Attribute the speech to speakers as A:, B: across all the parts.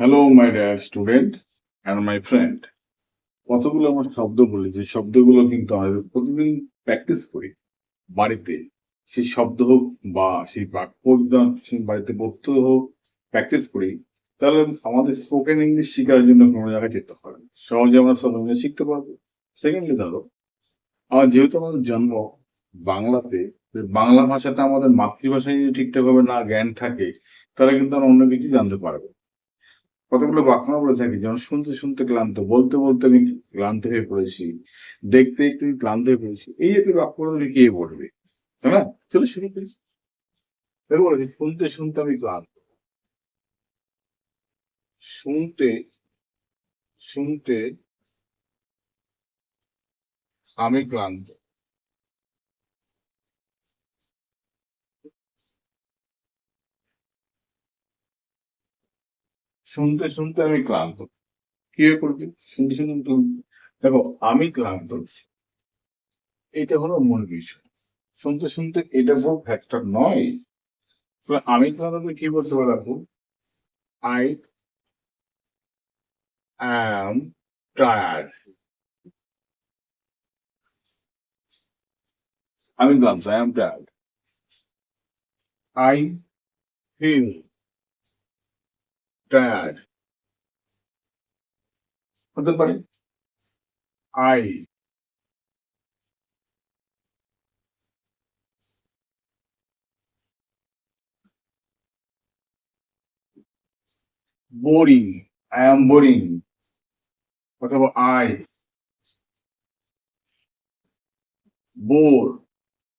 A: Hello my dear student and my friend কতগুলো আমার শব্দ বলি, যে শব্দগুলো কিন্তু আমি প্রতিদিন প্র্যাকটিস করি বাড়িতে। সেই শব্দ হোক বা সেই বাক্য সেই বাড়িতে পড়তে হোক প্র্যাকটিস করি, তাহলে আমাদের স্পোকেন ইংলিশ শেখার জন্য কোনো জায়গায় যেতে হবে। সহজে আমরা সব ইংলিশ শিখতে পারব। সেকেন্ডলি ধরো আমার যেহেতু আমাদের জন্ম বাংলাতে বাংলা ভাষাটা আমাদের মাতৃভাষায় যদি ঠিকঠাক ভাবে না জ্ঞান থাকে, তাহলে কিন্তু আমরা অন্য কিছু জানতে পারব। কতগুলো বাক্য বলে থাকি যেমন শুনতে শুনতে ক্লান্ত, বলতে বলতে আমি ক্লান্ত হয়ে পড়েছি, দেখতে একটু ক্লান্ত হয়ে পড়েছি। এই জাতীয় বাক্যগুলো কে পড়বে তাই না? চলো শুরু করি। বলেছি শুনতে শুনতে আমি ক্লান্ত। শুনতে শুনতে আমি ক্লান্ত। শুনতে শুনতে আমি ক্লান্ত। কি করবে শুনতে শুনতে দেখো, আমি ক্লান্ত। এটা হলো মূল বিষয়। শুনতে শুনতে এটা বড় ফ্যাক্টর নয়। আমি ক্লান্ত কি বলতে পারব? আই অ্যাম টায়ার্ড আমি ক্লান্ত I am tired I feel tired হতে পারে I boring I am boring অথবা আই বোর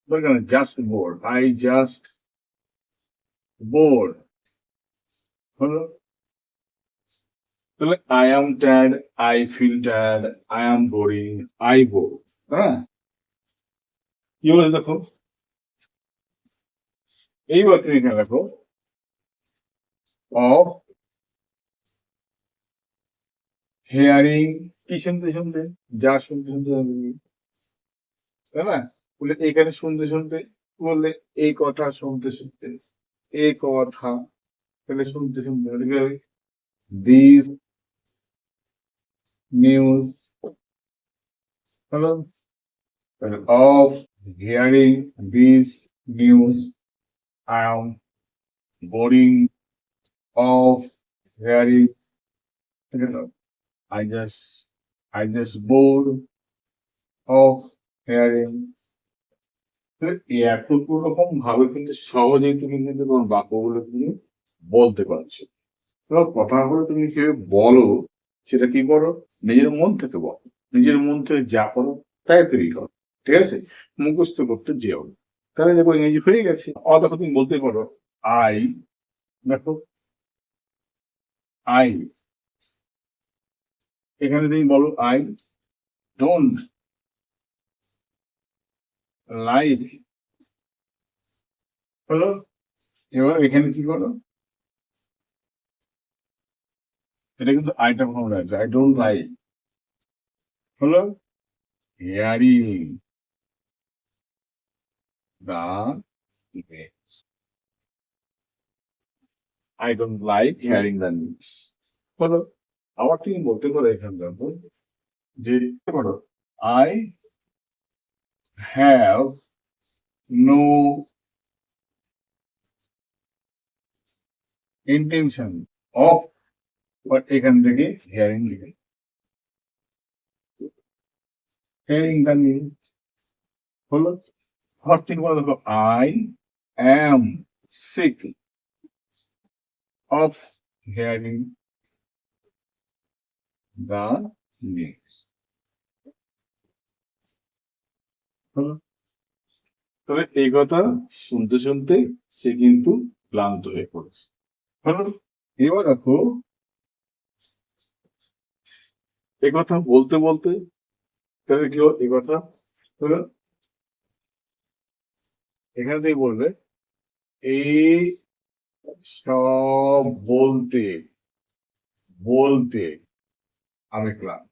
A: দরকার just bore I just bore হলো তাহলে I am tired I feel tired I am boring I bore হ্যাঁ? কি বলে দেখো? এইবার তুমি এখানে দেখো অফ হেয়ারিং কি শুনতে শুনতে? যা শুনতে শুনতে। তাই না? বলে এখানে শুনতে শুনতে, বললে এই কথা শুনতে শুনতে, এই কথা, তাহলে শুনতে শুনতে this news hello of hearing this news I am boring of hearing I just I just bored of hearing. এত রকম ভাবে কিন্তু সহজেই তুমি কিন্তু তোমার বাক্যগুলো তুমি বলতে পারছ। কথা হলো তুমি কীভাবে বলো সেটা কি করো? নিজের মন থেকে বলো। নিজের মন থেকে যা করো, তাই তৈরি করো। ঠিক আছে? মুখস্থ করতে যেও। তাহলে দেখো ইংরেজি হয়ে গেছে। অ দেখো তুমি বলতে পারো, আই দেখো। আই এখানে তুমি বলো, আই ডোন্ট লাইক হলো? এবার এখানে কি করো? এটা কিন্তু আইটা ফর্ম রাখছে আই ডোন্ট লাইক হলো hearing the I don't like hearing the news হলো আবার তুমি বলতে পারো এখানে দেখো যে করো I have no intention of but এখান থেকে হিয়ারিং লিখে হিয়ারিং দ্য নিউজ হলো তুমি বলো দেখো I am sick of hearing news. হলো? তবে এই কথা শুনতে শুনতে সে কিন্তু ক্লান্ত হয়ে পড়েছে এবার দেখো এ কথা বলতে বলতে, তাহলে কি এই কথা? এখানে থেকে বলবে এই সব বলতে বলতে আমি ক্লান্ত।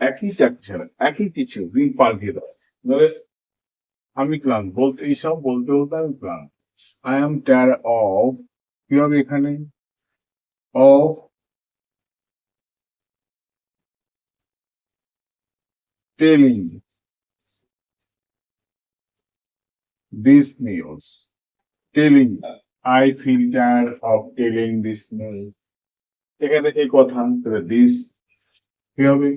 A: একই চাকরি ছাড়া একই কিছু দুই পাল্টে নাহলে আমি ক্লান্ত, বলতে এইসব বলতে বলতে আমি ক্লান্ত। আই এম টায়ার অফ কি হবে এখানে? Of telling this news. Telling. I feel tired of telling this news. এখানে এই কথা দিস কি হবে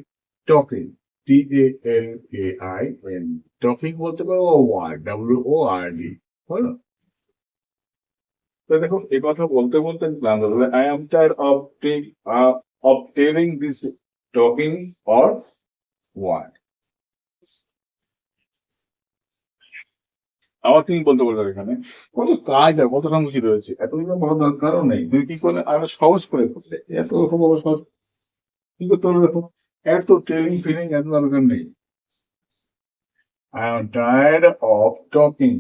A: talking T A L A I N talking বলতে পারো word W O R D হলো তো দেখো, এই কথা বলতে বলতে ক্লান্ত হয়ে I am tired of of telling this talking or word আবার তুমি বলতে পারো এখানে, কত কাজ আর কত রকম রয়েছে এত কিছু বড় দরকারও নেই তুমি কি করলে আরও সহজ করে করলে এত রকম সহজ কি করতে হবে দেখো এত ট্রেনিং ফিলিং এত দরকার নেই I am tired of talking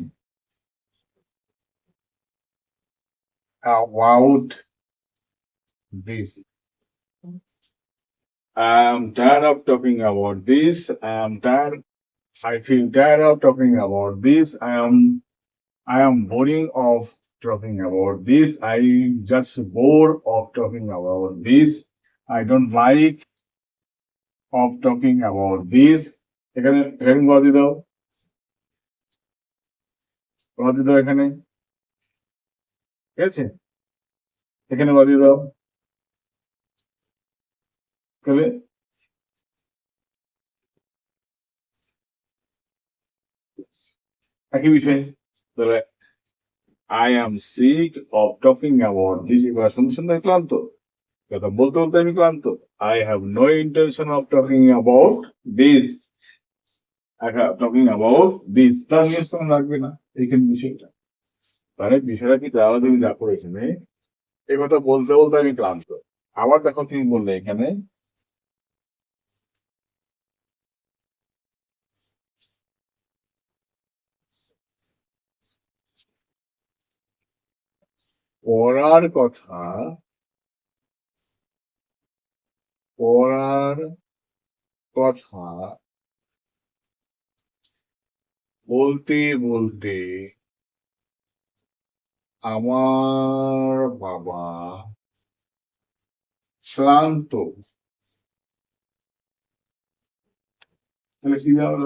A: about this. I am tired of talking about this. I am tired. I feel tired of talking about this. I am. I am boring of talking about this. I just bored of talking about this. I don't like of talking about this. এখানে এখানে গদি দাও গদি দাও এখানে ঠিক আছে এখানে বাদিয়ে দাও তাহলে একই বিষয় তাহলে I am sick of talking about this এবার শুনতে আমি ক্লান্ত কথা বলতে বলতে আমি ক্লান্ত I have no intention of talking about this talking about this তার তোমার লাগবে না এইখানে বিষয়টা তাহলে বিষয়টা কি তাহলে তুমি দেখো এখানে এই কথা বলতে বলতে আমি ক্লান্ত আবার দেখো তুমি বললে এখানে পড়ার কথা পড়ার কথা বলতে বলতে আমার বাবা দাঁড়াল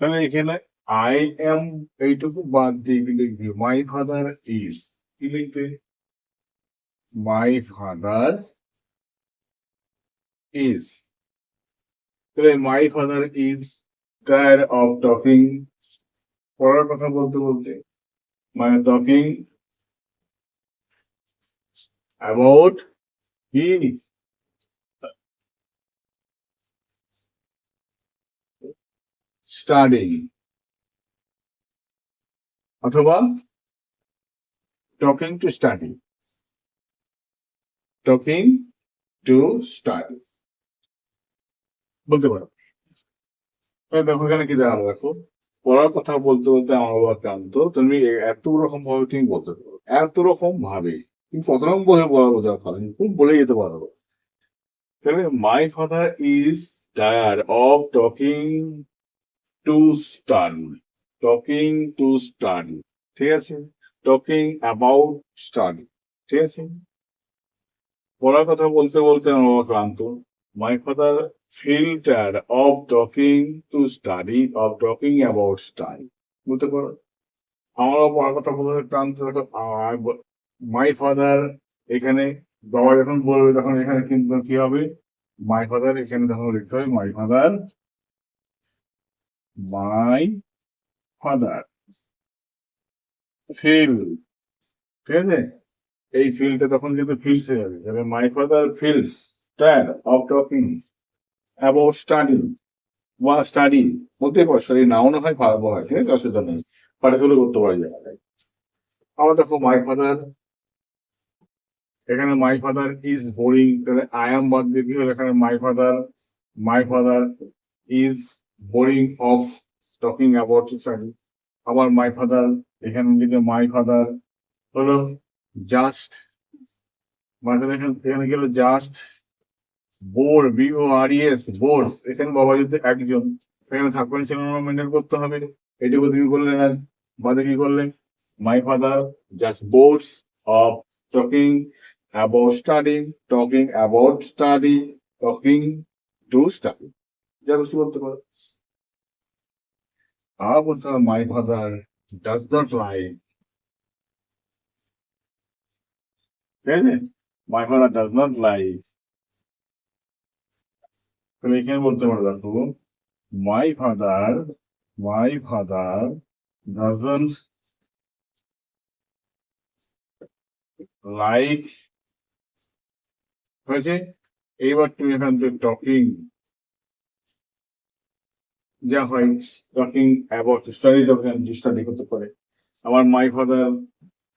A: তাহলে এখানে আই এম এইটুকু বাদ দিয়ে লিখবি মাই ফাদার ইজ কি লিখবে মাই ফাদার ইজ তাহলে my father is tired of talking পড়ার কথা বলতে বলতে মানে টকিং অ্যাবাউট কি স্টাডিং অথবা talking to study talking to study বলতে পারো। দেখো এখানে কি দেওয়া দেখো। পড়ার কথা বলতে বলতে আমার বাবা ক্লান্ত। তুমি এত রকম ভাবে তুমি বলতে পারো। এত রকম ভাবে। তুমি কত রকম বলে বলা বোঝা পারো। তুমি বলে যেতে পারো। তাহলে my father is tired of talking to study talking to study ঠিক আছে? টকিং অ্যাবাউট স্টাডি ঠিক আছে? পড়ার কথা বলতে বলতে আমার ক্লান্ত। My father feel tired of talking to study of talking about study বুঝতে পারো? আমারও পড়ার কথা বলতে ক্লান্ত মাই ফাদার এখানে, বাবা যখন বলবে তখন এখানে কিন্তু কি হবে? মাই ফাদার এখানে তখন লিখতে হবে my father my father. Feel, ঠিক আছে? এই ফিলটা তখন কিন্তু ফিলস হয়ে যাবে। তবে my father feels tired of talking, about study, বা স্টাডি বলতে পারো, স্টাডি নাও না হয় ভালো হয়, ঠিক আছে? অসুবিধা নেই। পার্টিসিপেট করতে পারা যায় আবার দেখো মাই ফাদার, এখানে মাই ফাদার ইজ বোরিং, তাহলে আই এম বাদ দিয়ে কি হলো? এখানে my father my father is boring of talking about study আবার মাই ফাদার এখানে দিকে মাই ফাদার হলো জাস্ট মানে এখানে গেল just bore B O R S bore এখানে বাবা যদি একজন, এখানে সাকোয়েন্সিয়াল মেনটেন করতে হবে, এটুকু তুমি করলে না, বাদে কি করলে? My father just boards of talking about study talking about study talking to study
B: যা খুশি বলতে পারো।
A: ফাদার ডাজ নট লাই ঠিক আছে my father does not lie তাহলে এখানে বলতে পারো দেখো my father my father doesn't like হয়েছে? এইবার তুমি এখান থেকে টকিং যা হয় টকিং অ্যাবাউট স্টাডি যখন স্টাডি করতে পারে। আমার my father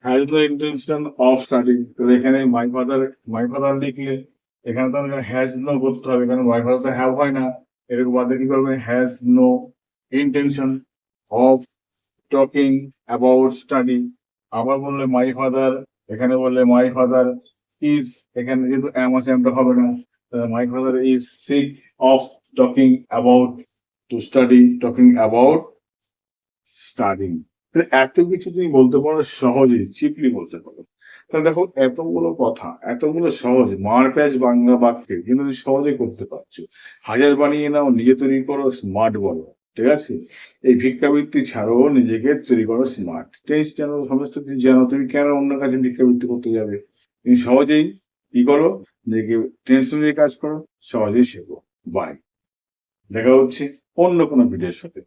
A: has the intention of study তাহলে এখানে মাই ফাদার মাই ফাদার লিখলে এখানে তো হ্যাজ নো করতে হবে, কারণ মাই ফাদার তো হ্যাভ হয় না। এরকম বাদে কি করবে? Has no intention of talking about study আবার বললে মাই ফাদার এখানে বললে মাই ফাদার ইজ এখানে যেহেতু অ্যাম আছে অ্যামটা হবে না। My father is sick of talking about to study talking about studying এত কিছু তুমি বলতে পারো, সহজে চিপলি বলতে পারো। তাহলে দেখো, এতগুলো কথা, এতগুলো সহজ, মার প্যাচ বাংলা বাক্যে, কিন্তু তুমি সহজে করতে পারছ। হাজার বানিয়ে নাও, নিজে তৈরি করো স্মার্ট বলো, ঠিক আছে? এই ভিক্ষাবৃত্তি ছাড়াও নিজেকে তৈরি করো স্মার্ট টেস্ট জানো, সমস্ত কিছু জানো, তুমি কেন অন্য কাছে ভিক্ষাবৃত্তি করতে যাবে? তুমি সহজেই কি করো? নিজেকে টেনশন নিয়ে কাজ করো, সহজেই শেখো। বাই দেখা হচ্ছে অন্য কোনো ভিডিওর সাথে।